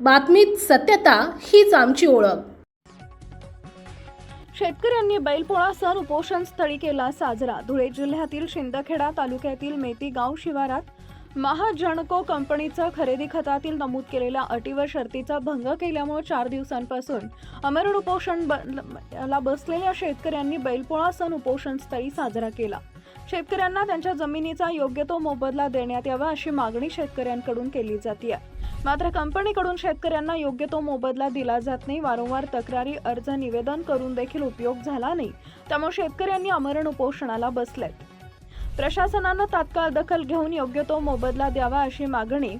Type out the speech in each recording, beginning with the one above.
बातमीत सत्यता हीच आमची ओळख. शेतकऱ्यांनी बैलपोळा सण उपोषण स्थळी केला साजरा. धुळे जिल्ह्यातील शिंदखेडा तालुक्यातील मेती गाव शिवारात महाजणको कंपनीचं खरेदी खतातील नमूद केलेल्या अटी व शर्तीचा भंग केल्यामुळे चार दिवसांपासून अमरण उपोषण ब- ला बसलेल्या शेतकऱ्यांनी बैलपोळा सण उपोषण स्थळी साजरा केला. शेतकऱ्यांना त्यांच्या जमिनीचा योग्य तो मोबदला देण्यात यावा अशी मागणी शेतकऱ्यांकडून केली जाते मात्र कंपनीकडून शेतकऱ्यांना योग्य तो मोबदला दिला जात नाही वारंवार तक्रारी अर्ज निवेदन करून देखील उपयोग झाला नाही. त्यामुळे शेतकऱ्यांनी आमरण उपोषणाला बसलेत. प्रशासनानं तात्काळ दखल घेऊन योग्य तो मोबदला द्यावा अशी मागणी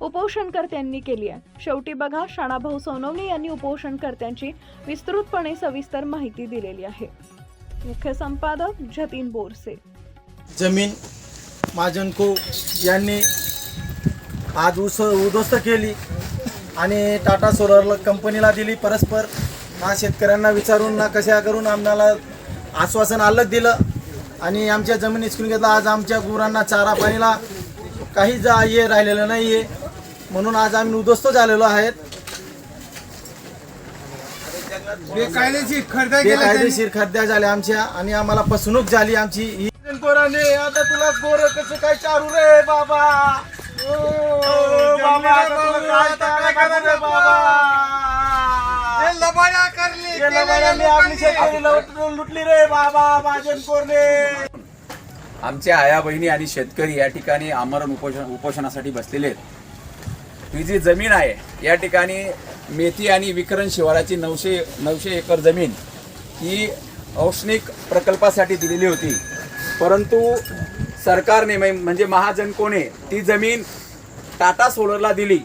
उपोषणकर्त्यांनी केली आहे. शेवटी बघा शाणाभाऊ सोनवणे यांनी उपोषणकर्त्यांची विस्तृतपणे सविस्तर माहिती दिलेली आहे. मुख्य संपादक जतीन बोरसे. जमीन महाजनको यांनी आज उस उद्ध्वस्त केली आणि टाटा सोलर कंपनीला दिली परस्पर. ना शेतकऱ्यांना विचारून ना कशा करून आम्हाला आश्वासन अलग दिलं. आणि आमच्या जमीन हिसकून घेतला. आज आमच्या गुरांना चारा पाणीला काही जा ये राहिलेलं नाही आहे म्हणून आज आम्ही उद्ध्वस्त झालेलो आहेत. बेकायदेशीर त्यांनी. बेकायदेशीर खड्ड्या झाल्या आमच्या आणि आम्हाला फसवणूक झाली आमची. ही पोराने आता तुला गोर कसं काय चारू रे बाबा? ओ, बाबा आता तुला काय चारा खाणार रे बाबा? हे लबाड्या करली गेल्या महिन्यात मी आपली शेतकरी लुट- लुटली रे बाबा आमच्या आया बहिणी आणि शेतकरी या ठिकाणी आमरण उपोषण उपोषणासाठी बसलेले आहेत. ही जी जमीन आहे या ठिकाणी मेथी आणि विकरण शिवाराची नऊशे नऊशे एकर जमीन ही औष्णिक प्रकल्पासाठी दिलेली होती. परंतु सरकारने म्हणजे महाजनकोने ती जमीन टाटा सोलरला दिली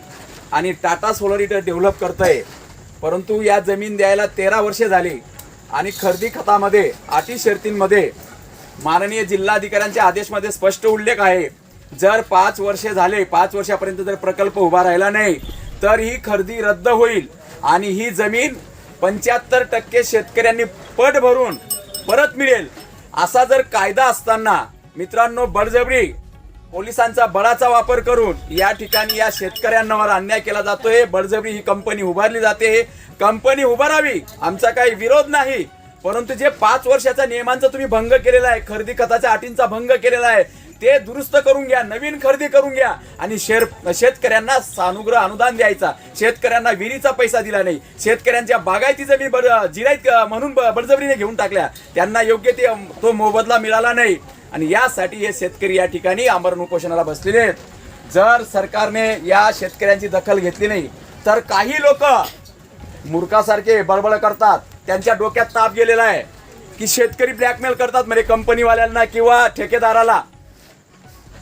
आणि टाटा सोलर इथं डेव्हलप करतं आहे परंतु या जमीन द्यायला तेरा वर्षे झाली आणि खरेदी खतामध्ये अटी शर्तींमध्ये माननीय जिल्हाधिकाऱ्यांच्या आदेशमध्ये स्पष्ट उल्लेख आहे. जर पाच वर्षे झाले पाच वर्षापर्यंत जर प्रकल्प उभा राहिला नाही तर ही खरेदी रद्द होईल. आणि ही जमीन पंच्याहत्तर टक्के शेतकऱ्यांनी पट भरून परत मिळेल. असा जर कायदा असताना मित्रांनो बळजबरी पोलिसांचा बळाचा वापर करून या ठिकाणी या शेतकऱ्यांवर अन्याय केला जातोय बळजबरी ही कंपनी उभारली जाते. कंपनी उभारावी आमचा काही विरोध नाही. परंतु जे पाच वर्षाच्या नियमांचा तुम्ही भंग केलेला आहे खरेदी खताच्या अटींचा भंग केलेला आहे ते दुरुस्त करून घ्या नवीन खरेदी करून घ्या. आणि शेर शेतकऱ्यांना सानुग्रह अनुदान द्यायचा. शेतकऱ्यांना विहिरीचा पैसा दिला नाही. शेतकऱ्यांच्या बागायती जमीन बर- जिरायत म्हणून ब- बळजबरीने घेऊन टाकल्या. त्यांना योग्य ते तो मोबदला मिळाला नाही. आणि यासाठी हे शेतकरी या ठिकाणी आमरण उपोषणाला बसलेले आहेत. जर सरकारने या शेतकऱ्यांची दखल घेतली नाही तर काही लोक मूर्खासारखे बळबळ करतात. त्यांच्या डोक्यात ताप गेलेला आहे. की शेतकरी ब्लॅकमेल करतात म्हणजे कंपनीवाल्यांना किंवा ठेकेदाराला.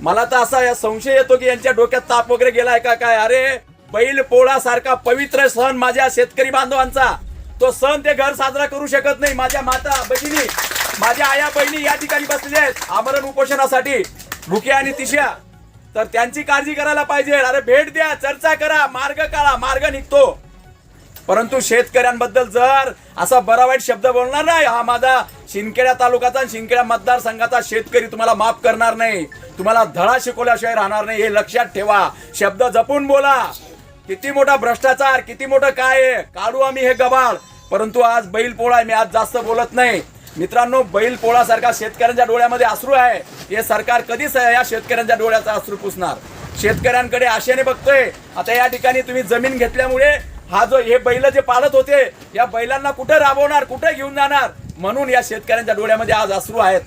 मला तर असा या संशय येतो की यांच्या डोक्यात ताप वगैरे गेलाय का काय? अरे बैल पोळा सारखा पवित्र सण माझ्या शेतकरी बांधवांचा. तो सण ते घर साजरा करू शकत नाही. माझ्या माता बहिणी माझ्या आया बहिणी या ठिकाणी बसलेल्या आहेत. आमरण उपोषणासाठी. भुक्या आणि तिश्या तर त्यांची काळजी करायला पाहिजे. अरे भेट द्या चर्चा करा मार्ग काढा मार्ग निघतो. परंतु शेतकऱ्यांबद्दल जर असा बरा वाईट शब्द बोलणार नाही हा माझा शिंदखेडा तालुक्याचा आणि शिंदखेडा मतदारसंघाचा शेतकरी तुम्हाला माफ करणार नाही तुम्हाला धडा शिकवल्याशिवाय राहणार नाही हे लक्षात ठेवा. शब्द जपून बोला. किती मोठा भ्रष्टाचार किती मोठं काय आहे? काढू आम्ही हे गबाळ. परंतु आज बैल पोळा आहे, मी आज जास्त बोलत नाही. मित्रांनो बैल पोळासारखा शेतकऱ्यांच्या डोळ्यामध्ये अश्रू आहे. हे सरकार कधीच या शेतकऱ्यांच्या डोळ्याचा अश्रू पुसणार. शेतकऱ्यांकडे आशेने बघतोय. आता या ठिकाणी तुम्ही जमीन घेतल्यामुळे हा जो हे बैल जे पाळत होते या बैलांना कुठे राबवणार कुठे घेऊन जाणार? म्हणून या शेतकऱ्यांच्या डोळ्यामध्ये आज अश्रू आहेत.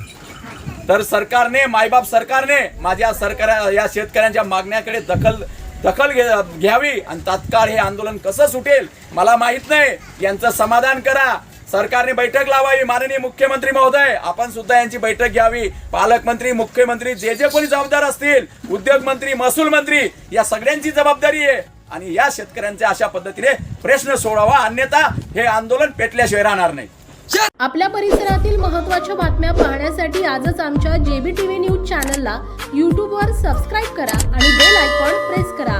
तर सरकारने मायबाप सरकारने माझ्या सरकार या शेतकऱ्यांच्या मागण्याकडे दखल दखल घ्यावी आणि तात्काळ हे आंदोलन कसं सुटेल मला माहीत नाही. यांचं समाधान करा. सरकारने बैठक लावावी. माननीय मुख्यमंत्री महोदय आपण सुद्धा यांची बैठक घ्यावी. पालकमंत्री मुख्यमंत्री जे जे कोणी जबाबदार असतील उद्योग मंत्री महसूल मंत्री या सगळ्यांची जबाबदारी आहे. आणि या शेतकऱ्यांचे अशा पद्धतीने प्रश्न सोडावा अन्यथा हे आंदोलन पेटल्याशिवाय राहणार नाही. आपल्या परिसरातील महत्त्वाच्या बातम्या पाहण्यासाठी आजच आमच्या जेबी टीव्ही न्यूज चॅनलला यूट्यूबवर सबस्क्राईब करा आणि बेल आयकॉन प्रेस करा.